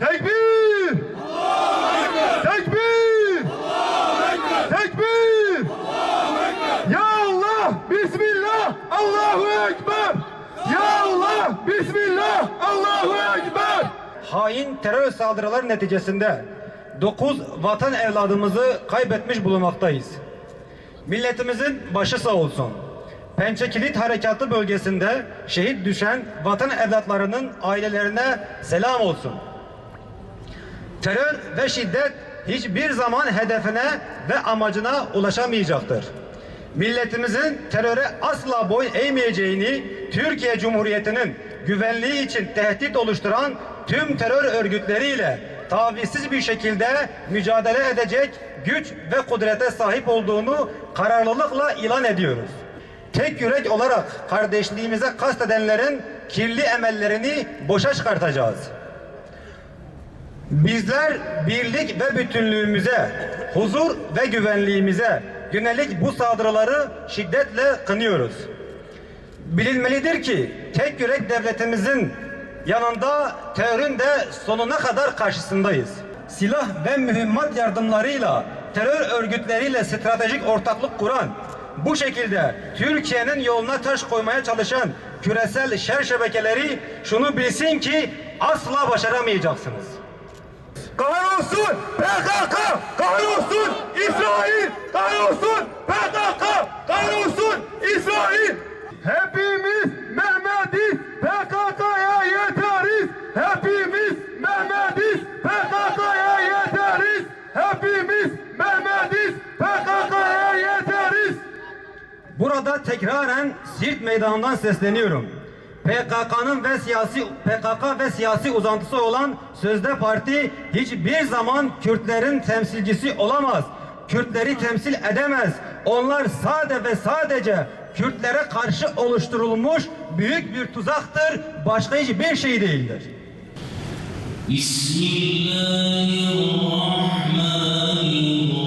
Tekbir! Tekbir! Tekbir! Ya Allah! Bismillah! Allahu Ekber! Ya Allah! Bismillah! Allahu Ekber! Hain terör saldırıları neticesinde 9 vatan evladımızı kaybetmiş bulunmaktayız. Milletimizin başı sağ olsun. Pençe Kilit Harekatı bölgesinde şehit düşen vatan evlatlarının ailelerine selam olsun. Terör ve şiddet hiçbir zaman hedefine ve amacına ulaşamayacaktır. Milletimizin teröre asla boyun eğmeyeceğini Türkiye Cumhuriyeti'nin güvenliği için tehdit oluşturan tüm terör örgütleriyle tavizsiz bir şekilde mücadele edecek güç ve kudrete sahip olduğunu kararlılıkla ilan ediyoruz. Tek yürek olarak kardeşliğimize kastedenlerin kirli emellerini boşa çıkartacağız. Bizler birlik ve bütünlüğümüze, huzur ve güvenliğimize yönelik bu saldırıları şiddetle kınıyoruz. Bilinmelidir ki tek yürek devletimizin yanında terörün de sonuna kadar karşısındayız. Silah ve mühimmat yardımlarıyla terör örgütleriyle stratejik ortaklık kuran, bu şekilde Türkiye'nin yoluna taş koymaya çalışan küresel şer şebekeleri şunu bilsin ki asla başaramayacaksınız. Kahrolsun PKK! Kahrolsun İsrail! Kahrolsun PKK! Kahrolsun İsrail! Hepimiz Mehmetiz! PKK'ya yeteriz! Hepimiz Mehmetiz! PKK'ya yeteriz! Hepimiz Mehmetiz! PKK'ya yeteriz! Burada tekraren Siirt meydanından sesleniyorum. PKK'nın ve siyasi PKK ve siyasi uzantısı olan sözde parti hiçbir zaman Kürtlerin temsilcisi olamaz. Kürtleri temsil edemez. Onlar sade ve sadece Kürtlere karşı oluşturulmuş büyük bir tuzaktır. Başka hiçbir şey değildir. Bismillahirrahmanirrahim.